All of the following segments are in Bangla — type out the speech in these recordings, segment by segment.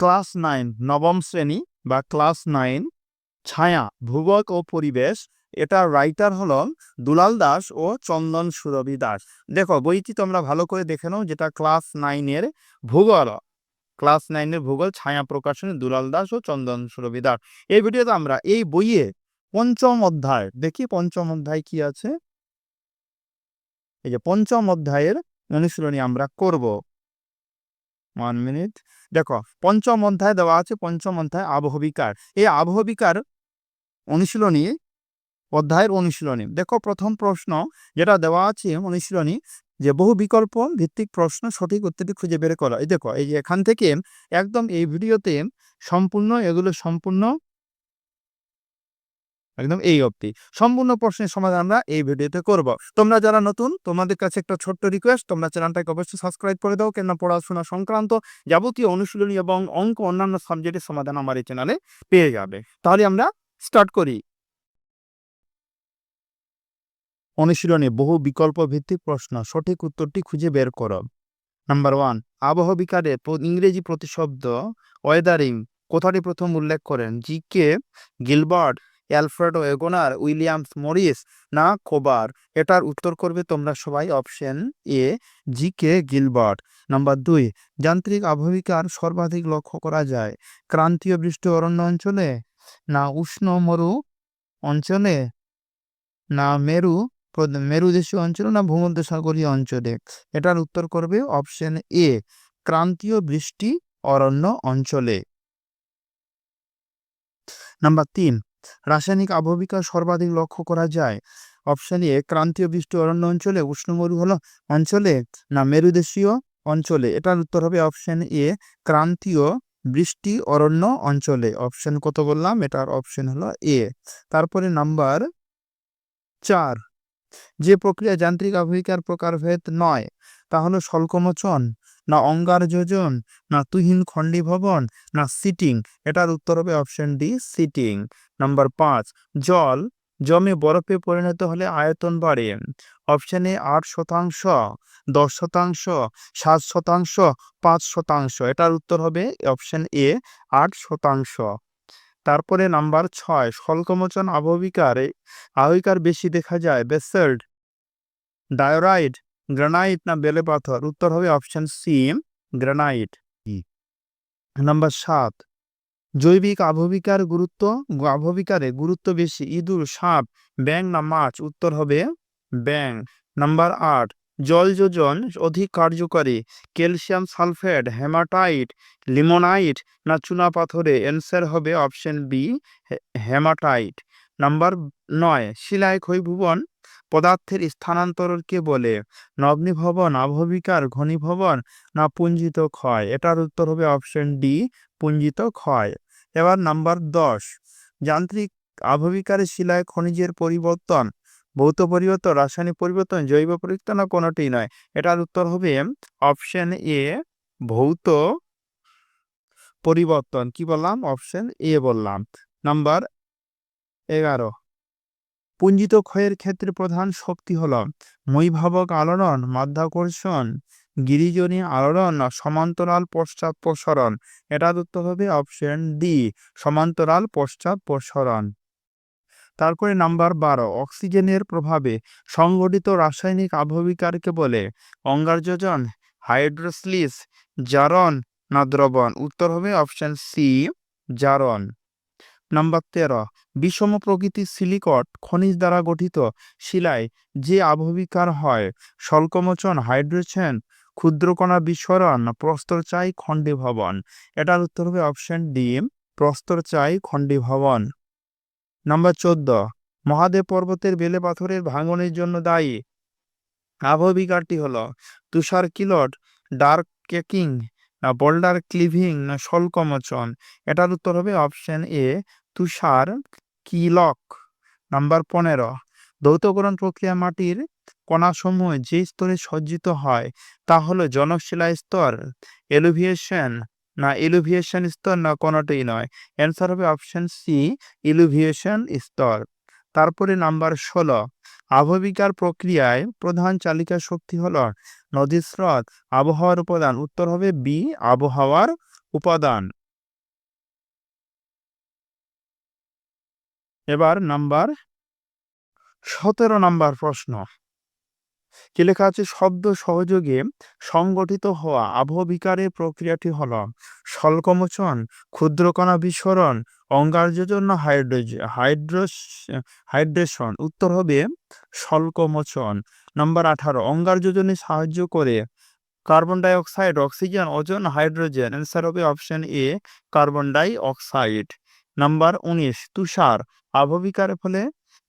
ক্লাস নাইন, নবম শ্রেণি বা ক্লাস নাইন, ছায়া, ভূগোল ও পরিবেশ। এটার রাইটার হলো দুলাল দাস ও চন্দন সুরভি দাস। দেখো, বইটি তোমরা ভালো করে দেখে নাও যেটা ক্লাস নাইনের ভূগোল। ক্লাস নাইনের ভূগোল, ছায়া প্রকাশনী, দুলাল দাস ও চন্দন সুরভি দাস। এই ভিডিওতে আমরা এই বইয়ে পঞ্চম অধ্যায়, দেখি পঞ্চম অধ্যায় কি আছে? এই যে পঞ্চম অধ্যায়ের অনুশীলনী আমরা করব। ওয়ান মিনিট দেখো, পঞ্চম অধ্যায় দেওয়া আছে, পঞ্চম অধ্যায় আবহবিকার। এই আবহবিকার অনুশীলনী, অধ্যায়ের অনুশীলনী। দেখো, প্রথম প্রশ্ন যেটা দেওয়া আছে অনুশীলনী, যে বহু বিকল্প ভিত্তিক প্রশ্ন সঠিক উত্তরটি খুঁজে বের করা। এই দেখো, এই যে এখান থেকে একদম এই ভিডিওতে সম্পূর্ণ, এগুলো সম্পূর্ণ একদম এই অবধি। সম্পূর্ণ প্রশ্নের সমাধান আমরা এই ভিডিওতে করব। তোমরা যারা নতুন, তোমাদের কাছে একটা ছোট্ট রিকোয়েস্ট তোমরা চ্যানেলটাকে অবশ্যই সাবস্ক্রাইব করে দাও কেন পড়াশোনা সংক্রান্ত যাবতীয় অনুশীলনী এবং অঙ্ক অন্যান্য সাবজেক্টের সমাধান আমার এই চ্যানেলে পেয়ে যাবে। তাহলে আমরা স্টার্ট করি। অনুশীলনে বহু বিকল্প ভিত্তিক প্রশ্ন, সঠিক উত্তরটি খুঁজে বের করো। নাম্বার ওয়ান আবহবিকারের ইংরেজি প্রতিশব্দ ওয়েদারিং কোথাটি প্রথম উল্লেখ করেন? G K Gilbert Alfred Wegener Williams Morris, না কোবার? এটার উত্তর করবে তোমরা সবাই option A, G K Gilbert. Number দুই, যান্ত্রিক আবহবিকার সর্বাধিক লক্ষ্য করা যায়। ক্রান্তীয় বৃষ্টি অরণ্য অঞ্চলে? না উষ্ণ মরু অঞ্চলে? না মেরু মেরুদেশীয় অঞ্চলে না ভূমধ্যসাগরীয় অঞ্চলে? এটার উত্তর করবে অপশন এ, ক্রান্তীয় বৃষ্টি অরণ্য অঞ্চলে। নাম্বার তিন রাসায়নিক আবহবিকার সর্বাধিক লক্ষ্য করা যায়। অপশন এ ক্রান্তীয় বৃষ্টি অরণ্য অঞ্চলে উষ্ণমরু হলো অঞ্চলে না মেরুদেশীয় অঞ্চলে? এটার উত্তর হবে অপশন এ ক্রান্তীয় বৃষ্টি অরণ্য অঞ্চলে। অপশন কত বললাম? এটার অপশন হলো এ তারপরে নাম্বার চার, যে প্রক্রিয়া যান্ত্রিক আবহিকার প্রকারভেদ নয়, তা হলো স্বল্পমোচন। না অঙ্গার যোজন, না তুহিন খণ্ডীভবন না সিটিং। এটার উত্তর হবে অপশন ডি সিটিং। নাম্বার পাঁচ, জল। জমে বরফে পরিণত হলে আয়তন বাড়ে। অপশানে আট শতাংশ, দশ শতাংশ, সাত শতাংশ, পাঁচ শতাংশ। এটার উত্তর হবে অপশন এ আট শতাংশ। তারপরে নাম্বার ছয় স্বল্পমোচন আবহবিকারে আহবিকার বেশি দেখা যায়। বেসাল্ট। ডায়োরাইট। গ্রানাইট না বেলে পাথর? উত্তর হবে অপশন সি গ্রানাইট নাম্বার সাত জৈবিক আবহবিকার গুরুত্ব? আবহবিকারে গুরুত্ব বেশি ইঁদুর সাপ ব্যাং না মাছ? উত্তর হবে ব্যাং নাম্বার আট জল যোজন অধিক কার্যকরী? ক্যালসিয়াম সালফেট হেমাটাইট লিমোনাইট না চুনা পাথরে? অ্যান্সার হবে অপশন বি হেমাটাইট। নাম্বার নয় শিলায় ক্ষয়ভুবন? পদার্থের স্থানান্তরকে বলে নগ্নিভবন আবহবিকার ঘনীভবন না পুঞ্জিত ক্ষয়? এটার উত্তর হবে অপশন ডি পুঞ্জিত ক্ষয়। এবার নাম্বার দশ, যান্ত্রিক আবহবিকারে শিলায় খনিজের পরিবর্তন, ভৌত পরিবর্তন, রাসায়নিক পরিবর্তন, জৈব পরিবর্তন কোনোটি নয়। এটার উত্তর হবে অপশন এ ভৌত পরিবর্তন। কি বললাম? অপশন এ বললাম। নাম্বার এগারো পুঞ্জিত ক্ষয়ের ক্ষেত্রে প্রধান শক্তি হল মৈভাবক আলোড়ন, মাধ্যাকর্ষণ, গিরিজনী আলোড়ন, সমান্তরাল পশ্চাৎ প্রসারণ। এটা উত্তর হবে অপশন ডি সমান্তরাল পশ্চাৎ প্রসারণ। তারপরে নাম্বার বারো, অক্সিজেনের প্রভাবে সংগঠিত রাসায়নিক আবহবিকারকে বলে অঙ্গারযোজন, হাইড্রোসলিস, জারণ না দ্রবণ। উত্তর হবে অপশন সি জারণ। নাম্বার তেরো, বিষম প্রকৃতির সিলিকট খনিজ দ্বারা গঠিত। শিলায় যে আবহবিকার হয় স্বল্পমোচন হাইড্রোজেন, ক্ষুদ্রকণা বিস্ফোরণ প্রস্তরচাই খণ্ডীভবন এটার উত্তর হবে অপশন ডি প্রস্তরচাই খণ্ডীভবন নাম্বার চোদ্দ, মহাদেব পর্বতের বেলে পাথরের ভাঙনের জন্য দায়ী। আবহবিকারটি হলো তুষার কিলট ডার্ক কেকিং বোল্ডার ক্লিভিং না স্বল্পমোচন এটার উত্তর হবে অপশন এ তুষার কিলক। নাম্বার পনেরো দৌতকরণ প্রক্রিয়া মাটির কণাসমূহ যে স্তরে সজ্জিত হয়, তা হলো জনশিলা স্তর এলুভিয়েশন না এলুভিয়েশন স্তর না কোনোটাই নয়। অ্যান্সার হবে অপশন সি ইলুভিয়েশন স্তর। তারপরে নাম্বার ষোলো আবহবিকার প্রক্রিয়ায় প্রধান চালিকা শক্তি হল নদী স্রোত। আবহাওয়ার উপাদান, উত্তর হবে বি আবহাওয়ার উপাদান। এবার নাম্বার সতেরো নাম্বার প্রশ্ন। কি লেখা আছে? শব্দ সহযোগে সংগঠিত হওয়া আবহবিকারের প্রক্রিয়াটি হল স্বল্পমোচন ক্ষুদ্রকণা বিস্ফোরণ অঙ্গারযোজন না হাইড্রোজেন হাইড্রোস, হাইড্রেশন। উত্তর হবে স্বল্পমোচন নাম্বার আঠারো, অঙ্গারযোজনে সাহায্য করে carbon dioxide oxygen, ozone, hydrogen. Answer হবে option A carbon dioxide number উনিশ, তুষার। আবহবিকারের ফলে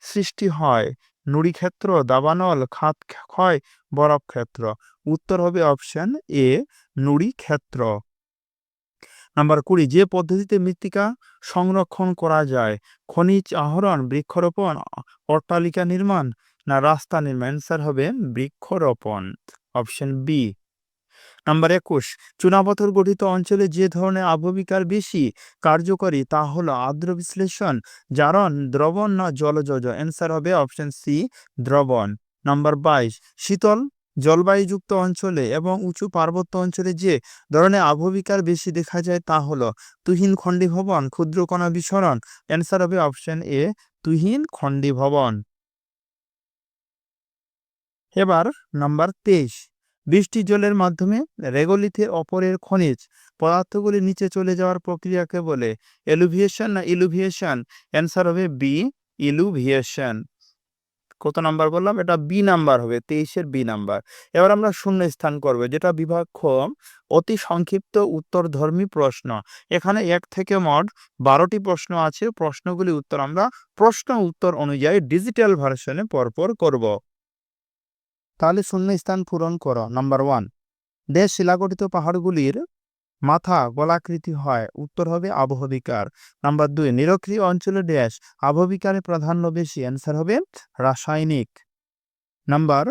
সৃষ্টি হয় নুড়ি ক্ষেত্র, দাবানল, খাত ক্ষয়, বরফ ক্ষেত্র। উত্তর হবে অপশন এ নুড়ি ক্ষেত্র। নাম্বার কুড়ি, যে পদ্ধতিতে মৃত্তিকা সংরক্ষণ করা যায়? খনিজ আহরণ, বৃক্ষরোপণ, অট্টালিকা নির্মাণ, না রাস্তা নির্মাণ? অ্যান্সার হবে বৃক্ষরোপণ। অপশন বি নাম্বার একুশ চুনাপাথর গঠিত অঞ্চলে যে ধরনের আবহবিকার বেশি কার্যকরী তা হলো আর্দ্র বিশ্লেষণ, জারণ, দ্রবণ না জলজজ অ্যান্সার হবে অপশন সি দ্রবণ। নাম্বার বাইশ, শীতল, জলবায়ুযুক্ত অঞ্চলে এবং উঁচু পার্বত্য অঞ্চলে যে ধরনের আবহবিকার বেশি দেখা যায় তা হলো তুহিন খণ্ডীভবন ক্ষুদ্রকণা বিসরণ। অ্যান্সার হবে অপশন এ তুহিন খণ্ডীভবন। এবার নাম্বার তেইশ বৃষ্টি জলের মাধ্যমে রেগোলিথের অপরের খনিজ পদার্থগুলি নিচে চলে যাওয়ার প্রক্রিয়াকে বলে এলুভিয়েশন না ইলুভিয়েশন? অ্যান্সার হবে বি, ইলুভিয়েশন। কত নাম্বার বললাম? এটা বি নাম্বার হবে, তেইশের বি নাম্বার। এবার আমরা শূন্য স্থান করব, যেটা বিভাগ খ, অতি সংক্ষিপ্ত উত্তরধর্মী প্রশ্ন। এখানে এক থেকে মোট বারোটি প্রশ্ন আছে, প্রশ্নগুলি উত্তর আমরা প্রশ্ন উত্তর অনুযায়ী ডিজিটাল ভার্সনে পরপর করব। তাহলে শূন্য স্থান পূরণ করো। নাম্বার ওয়ান দেশ শিলাগঠিত পাহাড়গুলির মাথা গোলাকৃতি হয়। উত্তর হবে আবহবিকার নাম্বার দুই, নিরক্ষীয় অঞ্চলে ড্যাশ আবহবিকারে প্রাধান্য বেশি। অ্যান্সার হবে রাসায়নিক। নাম্বার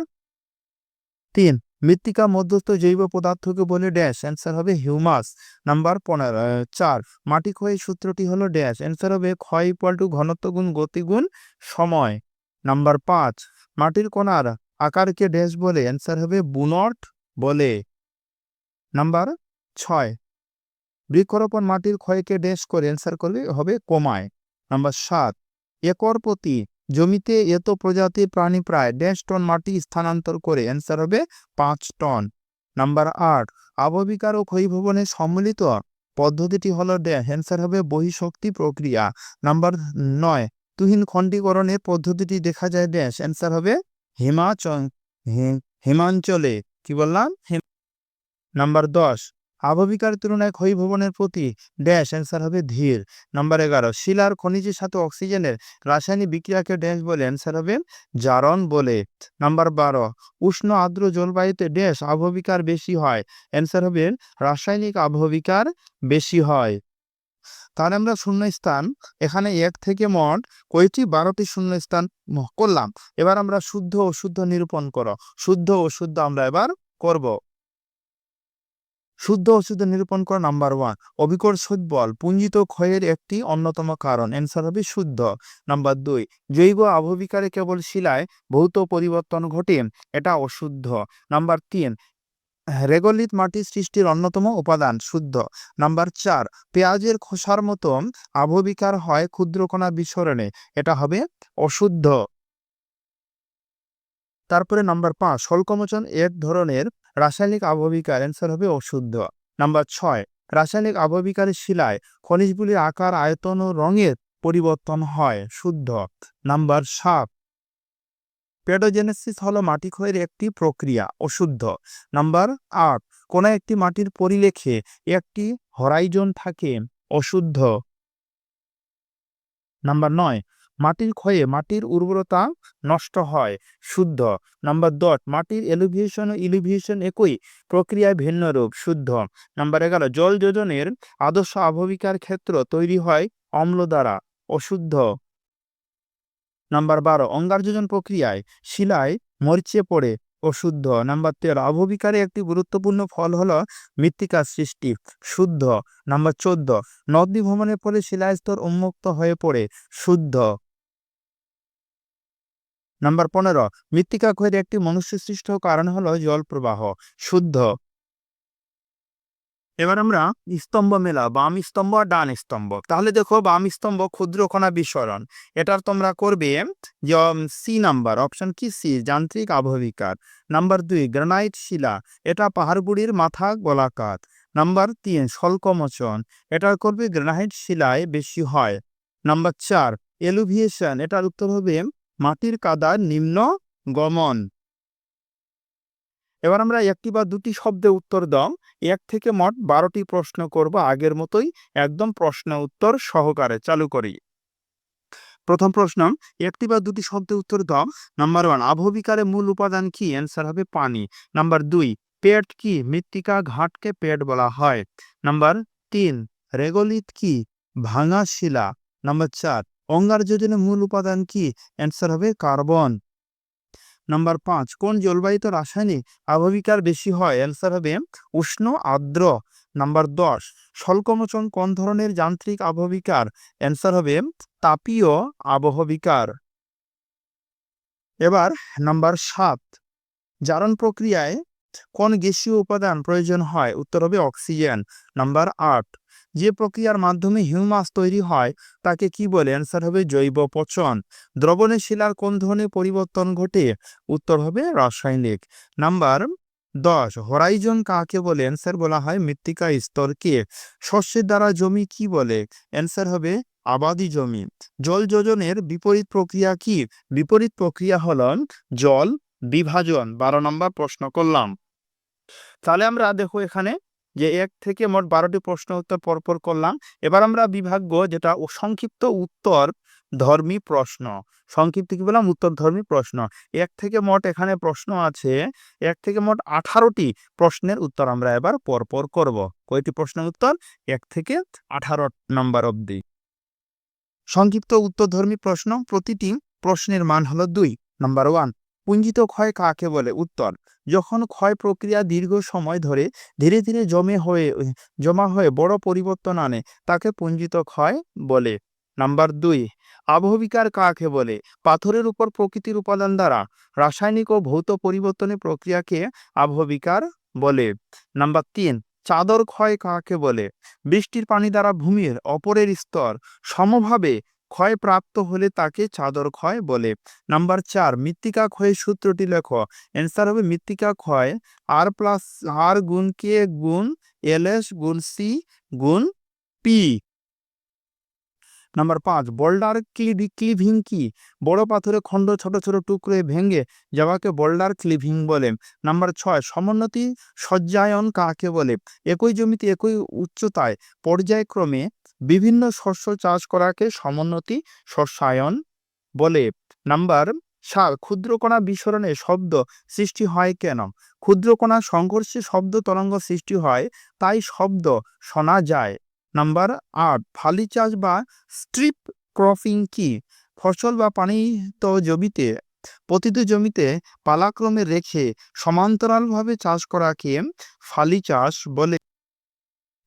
তিন, মৃত্তিকা, মধ্যস্থ জৈব পদার্থকে বলে ড্যাশ অ্যান্সার হবে হিউমাস। নাম্বার পনেরো চার, মাটি ক্ষয়ের সূত্রটি হলো ড্যাশ অ্যান্সার হবে ক্ষয় ইকুয়াল টু ঘনত্ব গুণ গতিগুণ সময়। নাম্বার পাঁচ, মাটির কণার আকারকে ড্যাশ বলে, অ্যান্সার হবে বুনট বলে। নাম্বার ছয়, বৃক্ষরোপণ মাটির ক্ষয়কে ড্যাশ করে, অ্যান্সার করলে হবে কমায়। নাম্বার সাত, একর প্রতি জমিতে এত প্রজাতির প্রাণী প্রায় ড্যাশ টন মাটি স্থানান্তর করে, অ্যান্সার হবে পাঁচ টন। নাম্বার আট, আবহবিকার ও ক্ষয়ীভবনের সম্মিলিত পদ্ধতিটি হলো ড্যাশ, অ্যান্সার হবে বহিঃশক্তি প্রক্রিয়া। নাম্বার নয় তুহিন খণ্ডীকরণের পদ্ধতিটি দেখা যায় ড্যাশ, অ্যান্সার হবে হিমাচল হিমাঞ্চলে, কি বললাম? নাম্বার দশ। আবহবিকার তুলনায় ক্ষয়ীভবনের প্রতি ড্যাশ অ্যান্সার হবে ধীর। নাম্বার এগারো, শিলার খনিজের সাথে অক্সিজেনের রাসায়নিক বিক্রিয়াকে ড্যাশ বলে অ্যান্সার হবে জারণ বলে। নাম্বার বারো, উষ্ণ আর্দ্র জলবায়ুতে ড্যাশ আবহবিকার বেশি হয়। অ্যান্সার হবে রাসায়নিক আবহবিকার বেশি হয়। তাহলে আমরা শূন্য স্থান এখানে এক থেকে মোট কয়টি? বারোটি শূন্য স্থান করলাম। এবার আমরা শুদ্ধ ও শুদ্ধ নিরূপণ করো। শুদ্ধ ও শুদ্ধ আমরা এবার করব। শুদ্ধ ও শুদ্ধ নিরূপণ করা নাম্বার ওয়ান। অবিকর্ষজ বল, পুঞ্জিত ক্ষয়ের একটি অন্যতম কারণ। অ্যান্সার হবে শুদ্ধ। নাম্বার দুই, জৈব আবহবিকারে কেবল শিলায় ভৌত পরিবর্তন ঘটে, এটা অশুদ্ধ। নাম্বার তিন রেগলিত মাটি সৃষ্টির অন্যতম উপাদান, শুদ্ধ। নাম্বার চার, পেঁয়াজের খোসার মতো আবহবিকার হয় ক্ষুদ্রকণা বিস্ফোরণে এটা হবে অশুদ্ধ। তারপরে নাম্বার পাঁচ, স্বল্পমোচন এক ধরনের রাসায়নিক আবহবিকার, অ্যান্সার হবে অশুদ্ধ। নাম্বার ছয়, রাসায়নিক আবহবিকারের শিলায় খনিজগুলির আকার, আয়তন ও রঙের পরিবর্তন হয়, শুদ্ধ। নাম্বার সাত পেডোজেনেসিস হলো মাটি ক্ষয়ের একটি প্রক্রিয়া, অশুদ্ধ। নাম্বার আট, কোন একটি মাটির পরিলেখে একটি হরাইজন থাকে, অশুদ্ধ। নাম্বার নয়, মাটির ক্ষয়ে মাটির উর্বরতা নষ্ট হয়, শুদ্ধ। নাম্বার দশ, মাটির এলিভিয়েশন ও ইলিভিয়েশন একই, প্রক্রিয়ায় ভিন্ন রূপ, শুদ্ধ। নাম্বার এগারো, জল যোজনের আদর্শ আবহবিকার ক্ষেত্র তৈরি হয় অম্ল দ্বারা, অশুদ্ধ। নাম্বার বারো অঙ্গার যোজন প্রক্রিয়ায় শিলায় মরিচে পড়ে অশুদ্ধ নাম্বার তেরো আবহবিকারে একটি গুরুত্বপূর্ণ ফল হল মৃত্তিকার সৃষ্টি, শুদ্ধ। নাম্বার চোদ্দ, নদী ভ্রমণের ফলে শিলার স্তর উন্মুক্ত হয়ে পড়ে, শুদ্ধ। নাম্বার পনেরো, মৃত্তিকা ক্ষয়ের একটি মনুষ্য সৃষ্ট কারণ হলো জল প্রবাহ শুদ্ধ। এবার আমরা স্তম্ভ মেলা বাম স্তম্ভ আর ডান স্তম্ভ। তাহলে দেখো বাম স্তম্ভ ক্ষুদ্রকণা বিস্মরণ এটার তোমরা করবে যে সি নাম্বার অপশন কি সি যান্ত্রিক আবহবিকার নাম্বার দুই গ্রানাইট শিলা। এটা পাহাড়গুড়ির মাথা গোলাকাত নাম্বার তিন, শল্কমোচন। এটা করবে গ্রানাইট শিলায় বেশি হয়। নাম্বার চার এলুভিয়েশন এটার উত্তর হবে মাটির কাদার নিম্ন গমন। এবার আমরা একটি বা দুটি শব্দে উত্তর দাও। এক থেকে মোট বারোটি প্রশ্ন করব আগের মতোই, একদম প্রশ্ন উত্তর সহকারে চালু করি। প্রথম প্রশ্ন, একটি বা দুটি শব্দে উত্তর দাও। নাম্বার ওয়ান আবহবিকারের মূল উপাদান কি? অ্যান্সার হবে পানি। নাম্বার দুই, পেট কি? মৃত্তিকা ঘাটকে পেট বলা হয়। নাম্বার তিন, রেগলিত কি? ভাঙা শিলা। নাম্বার চার, অঙ্গার যোজনের মূল উপাদান কি? অ্যান্সার হবে কার্বন। নাম্বার পাঁচ, কোন জলবায়ুতে রাসায়নিক আবহবিকার বেশি হয়? অ্যান্সার হবে উষ্ণ, আর্দ্র। নাম্বার দশ স্বল্পমোচন কোন ধরনের যান্ত্রিক আবহবিকার? অ্যান্সার হবে তাপীয় আবহবিকার। এবার নাম্বার সাত, জারণ প্রক্রিয়ায় কোন গ্যাসীয় উপাদান প্রয়োজন হয়? উত্তর হবে অক্সিজেন। নাম্বার আট যে প্রক্রিয়ার মাধ্যমে হিউমাস তৈরি হয়, তাকে কি বলে? অ্যান্সার হবে জৈব পচন। দ্রবণের শিলার কোন ধরনের পরিবর্তন ঘটে? উত্তর হবে রাসায়নিক। নাম্বার দশ হরাইজন কাকে বলে? অ্যান্সার বলা হয় মৃত্তিকা স্তরকে। শস্যের দ্বারা জমি কি বলে? অ্যান্সার হবে আবাদি জমি। জল যোজনের বিপরীত প্রক্রিয়া কি? বিপরীত প্রক্রিয়া হল জল বিভাজন। বারো নম্বর প্রশ্ন করলাম। তাহলে আমরা দেখো এখানে যে এক থেকে মোট বারোটি প্রশ্ন উত্তর পরপর করলাম। এবার আমরা বিভাগ্য যেটা সংক্ষিপ্ত উত্তর ধর্মী প্রশ্ন। সংক্ষিপ্ত কি বললাম? উত্তর ধর্মী প্রশ্ন। এক থেকে মোট এখানে প্রশ্ন আছে, এক থেকে মোট আঠারোটি প্রশ্নের উত্তর আমরা এবার পরপর করব। কয়টি প্রশ্নের উত্তর? এক থেকে আঠারো নম্বর অবধি। সংক্ষিপ্ত উত্তরধর্মী প্রশ্ন, প্রতিটি প্রশ্নের মান হলো দুই নাম্বার ওয়ান পুঞ্জিত ক্ষয় কাকে বলে? উত্তর, যখন ক্ষয় প্রক্রিয়া দীর্ঘ সময় ধরে ধীরে ধীরে জমে হয়ে, জমা হয়ে বড় পরিবর্তন আনে, তাকে পুঞ্জিত ক্ষয় বলে। নাম্বার দুই, আবহবিকার কাকে বলে? পাথরের উপর প্রকৃতির উপাদান দ্বারা, রাসায়নিক ও ভৌত পরিবর্তনের প্রক্রিয়াকে আবহবিকার বলে। নাম্বার তিন, চাদর ক্ষয় কাকে বলে? বৃষ্টির পানি দ্বারা ভূমির অপরের স্তর সমভাবে ক্ষয় প্রাপ্ত হলে তাকে চাদর ক্ষয় বলে। নাম্বার চার, মৃত্তিকা ক্ষয় সূত্রটি লেখ। অ্যান্সার হবে মৃত্তিকা ক্ষয় আর প্লাস আর গুণ কে গুণ এল এস গুণ সি গুণ পি নাম্বার পাঁচ বোল্ডার ক্লিভিং কি? বড় পাথরে খণ্ড ছোট ছোট টুকরো ভেঙে যাওয়াকে বোল্ডার ক্লিভিং বলে। নাম্বার ছয়, সমোন্নতি সজ্জায়ন কাকে বলে? একই জমিতে একই উচ্চতায় পর্যায়ক্রমে বিভিন্ন শস্য চাষ করাকে সমোন্নতি শস্যায়ন বলে। নাম্বার সাত, ক্ষুদ্রকণা বিস্ফোরণে শব্দ সৃষ্টি হয় কেন? ক্ষুদ্রকণা সংঘর্ষে শব্দ তরঙ্গ সৃষ্টি হয়, তাই শব্দ শোনা যায়। নাম্বার আট, ফালি চাষ বা স্ট্রিপ ক্রপিং কি? ফসল বা পানিত জমিতে প্রতিটি জমিতে পালাক্রমে রেখে সমান্তরালভাবে চাষ করাকে ফালি চাষ বলে?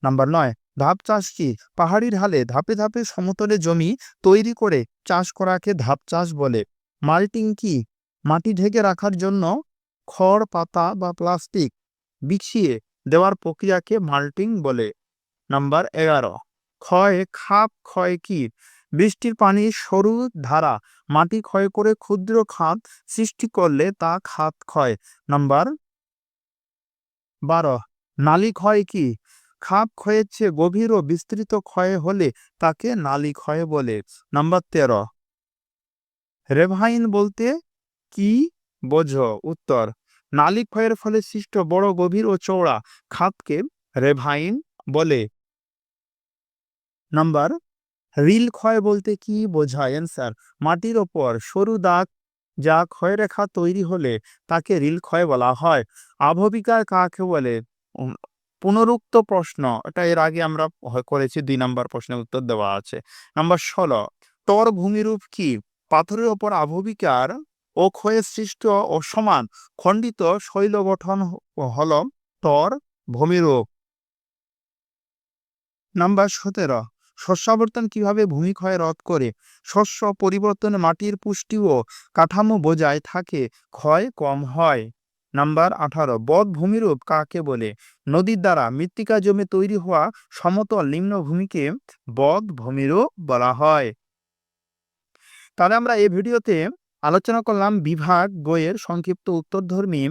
নাম্বার নয়, ধাপ চাষ কি? পাহাড়ি ঢালে ধাপে ধাপে সমতলে জমি তৈরি করে চাষ করাকে ধাপ চাষ বলে? মাল্টিং কি? মাটি ঢেকে রাখার জন্য খড়, পাতা বা প্লাস্টিক বিছিয়ে দেওয়ার প্রক্রিয়াকে মাল্টিং বলে? নাম্বার এগারো। ক্ষয়, খাপ, ক্ষয় কি? বৃষ্টির পানি সরু ধারা, মাটি ক্ষয় করে ক্ষুদ্র খাত সৃষ্টি করলে তা খাত ক্ষয়। নাম্বার বারো। নালী ক্ষয় কি? খাপ ক্ষয়ের চেয়ে গভীর ও বিস্তৃত ক্ষয় হলে তাকে নালী ক্ষয় বলে। নাম্বার তেরো। রেভাইন বলতে কি বোঝো? উত্তর। নালী ক্ষয়ের ফলে সৃষ্ট বড় গভীর ও চওড়া খাতকে রেভাইন বলে। নাম্বার রিল ক্ষয় বলতে কি বোঝায়? অ্যান্সার মাটির ওপর সরু দাগ যা ক্ষয়রেখা তৈরি হলে তাকে রিল ক্ষয় বলা হয়। আভবিকার কাকে বলে? পুনরুক্ত প্রশ্ন, এটা এর আগে আমরা করেছি, দুই নাম্বার প্রশ্নের উত্তর দেওয়া আছে। নাম্বার ষোলো তর ভূমিরূপ কি? পাথরের ওপর আভবিকার ও ক্ষয়ের সৃষ্ট ও সমান খণ্ডিত শৈল গঠন হল তর ভূমিরূপ। নাম্বার সতেরো শস্যাবর্তন কীভাবে ভূমিক্ষয় রোধ করে? শস্য পরিবর্তনে মাটির পুষ্টি ও কাঠামো বজায় থাকে, ক্ষয় কম হয়। নাম্বার আঠারো বধভূমিরূপ কাকে বলে? নদীর দ্বারা মৃত্তিকা জমে তৈরি হওয়া সমতল নিম্নভূমিকে বধভূমিরূপ বলা হয়। তাহলে আমরা এই ভিডিওতে আলোচনা করলাম বিভাগ বইয়ের সংক্ষিপ্ত উত্তরধর্মী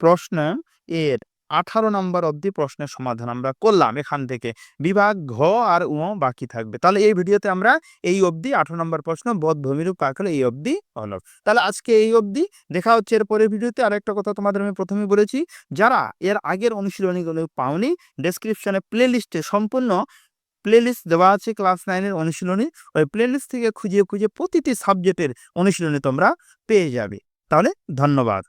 প্রশ্ন এর। আঠারো নম্বর অবধি প্রশ্নের সমাধান আমরা করলাম। এখান থেকে বিভাগ ঘ আর উ বাকি থাকবে। তাহলে এই ভিডিওতে আমরা এই অবধি আঠারো নম্বর প্রশ্ন বোধ ভূমিরূপ কাক হলো এই অবধি হলো। তাহলে আজকে এই অবধি দেখা হচ্ছে এর পরের ভিডিওতে। আর একটা কথা তোমাদের আমি প্রথমে বলেছি, যারা এর আগের অনুশীলনীগুলো পাওনি ডেসক্রিপশনে প্লে লিস্টে সম্পূর্ণ প্লেলিস্ট দেওয়া আছে ক্লাস নাইনের অনুশীলনী। ওই প্লেলিস্ট থেকে খুঁজে খুঁজে প্রতিটি সাবজেক্টের অনুশীলনী তোমরা পেয়ে যাবে। তাহলে ধন্যবাদ।